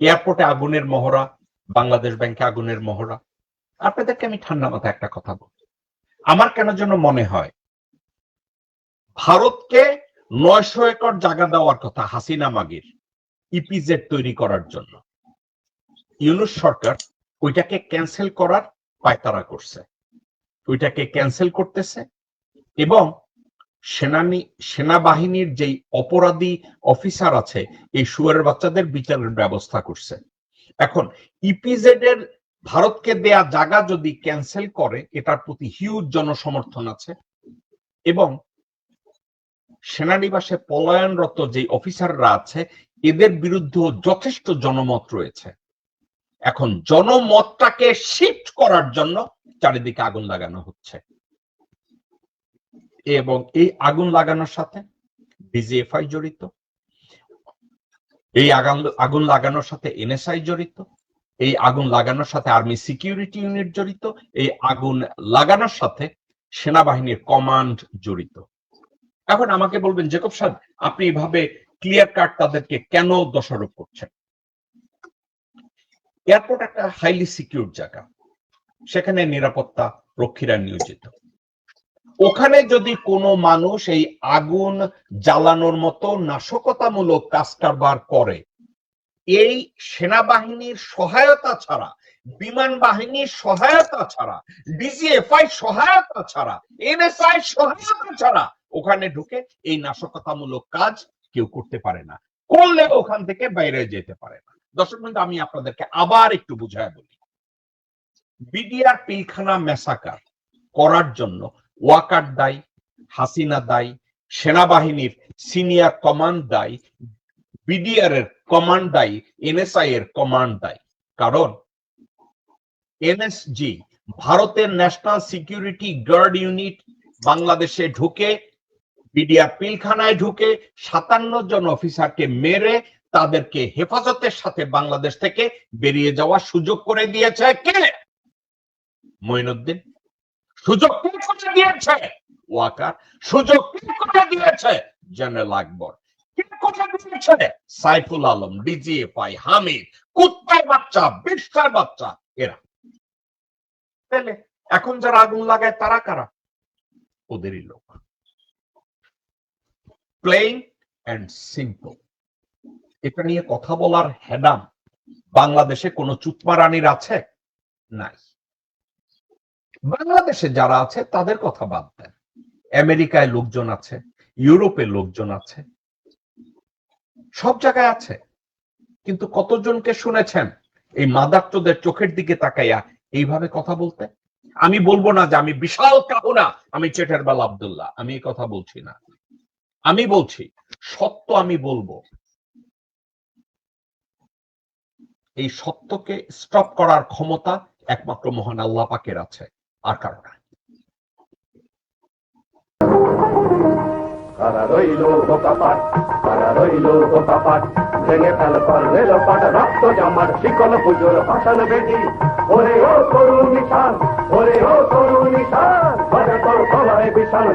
এয়ারপোর্টে আগুনের মহড়া, বাংলাদেশ ব্যাংকে আগুনের মহড়া। আপনাদেরকে আমি ঠান্ডা মাথায় একটা কথা বলি। আমার কেন যেন মনে হয়, ভারতকে নয়শো একর জায়গা দেওয়ার কথা হাসিনা মাগির ইপিজেড তৈরি করার জন্য। ইউনুস সরকার ওইটাকে ক্যান্সেল করার পায়তারা করছে। ওইটাকে ক্যান্সেল করতেছে এবং সেনানি, সেনাবাহিনীর যেই অপরাধী অফিসার আছে, এই সুয়ারের বাচ্চাদের বিচারের ব্যবস্থা করছে। এখন ইপিজেড এর ভারতকে দেয়া জায়গা যদি ক্যান্সেল করে, এটার প্রতি হিউজ জনসমর্থন আছে এবং সেনানিবাসে পলায়নরত যে অফিসাররা আছে, এদের বিরুদ্ধে যথেষ্ট জনমত রয়েছে। এখন জনমতটাকে শিফট করার জন্য চারিদিকে আগুন লাগানো হচ্ছে। এবং এই আগুন লাগানোর সাথে ডিজিএফআই জড়িত, এই আগুন আগুন লাগানোর সাথে এনএসআই জড়িত, এই আগুন লাগানোর সাথে আর্মি সিকিউরিটি ইউনিট জড়িত, এই আগুন লাগানোর সাথে সেনাবাহিনীর কমান্ড জড়িত। এখন আমাকে বলবেন জেকব সাহেব আপনি এভাবে ক্লিয়ার কাট তাদেরকে কেন দোষারোপ করছেন? এয়ারপোর্ট একটা হাইলি সিকিউর জায়গা, সেখানে নিরাপত্তা রক্ষীরা নিয়োজিত। ওখানে যদি কোনো মানুষ এই আগুন জ্বালানোর মতো নাশকতামূলক কাজ কারবার করে, এই সেনাবাহিনীর সহায়তা ছাড়া, বিমান বাহিনীর সহায়তা ছাড়া ডিজিএফআই সহায়তা ছাড়া, এনএসআই সহায়তা ছাড়া ওখানে ঢুকে এই নাশকতামূলক কাজ কেউ করতে পারে না। করলে ওখান থেকে বাইরে যেতে পারে না। দর্শক বন্ধু, আমি আপনাদেরকে আবার একটু বুঝায় বলি। বিডিআর পিলখানা মেসাকার করার জন্য ওয়াকার দায়ী হাসিনা দায়ী সেনাবাহিনীর সিনিয়র কমান্ড দায়ী বিডিআর এর কমান্ড দায়ী এনএসআই এর কমান্ড দায়ী কারণ এনএসজি ভারতের ন্যাশনাল সিকিউরিটি গার্ড ইউনিট বাংলাদেশে ঢুকে, বিডিআর পিলখানায় ঢুকে, সাতান্ন জন অফিসারকে মেরে তাদেরকে হেফাজতের সাথে বাংলাদেশ থেকে বেরিয়ে যাওয়ার সুযোগ করে দিয়েছে কে? মঈনুদ্দিন। সুযোগ করে দিয়েছে। ওয়াকার, সুযোগ করে দিয়েছে। জেনারেল আকবর সাইফুল আলম হামিদ, কুত্তার বাচ্চা বাচ্চা, এরা। তাহলে এখন যারা আগুন লাগায়, তারা কারা? ওদেরই লোক। প্লেন অ্যান্ড সিম্পল এটা নিয়ে কথা বলার হেডাম। বাংলাদেশে কোনো চুতমারানির আছে? নাই। বাংলাদেশে যারা আছে, তাদের কথা বাদ দেন। আমেরিকায় লোকজন আছে, ইউরোপে লোকজন আছে, সব জায়গায় আছে। কিন্তু কতজনকে শুনেছেন, এই মাদার্তদের চোখের দিকে তাকাইয়া এইভাবে কথা বলতে? আমি বলব না যে আমি বিশাল কাহুনা, আমি চেটের বেলা আবদুল্লাহ, আমি এই কথা বলছি না। আমি বলছি, সত্য আমি বলব। এই সত্যকে স্টপ করার ক্ষমতা একমাত্র মহান আল্লাহ পাকের আছে। আর কারণ নাই। কারা রইল বোকাপাট কারা রইল বোকাপাট ভেঙে ফেল পারবে লোপাট, রক্ত জামার শিকল পুজোর ভাষণ বেদি ওরে ও তরুণ নিশান, ওরে ও তরুণ নিশান করে তোর তলায় বিশাল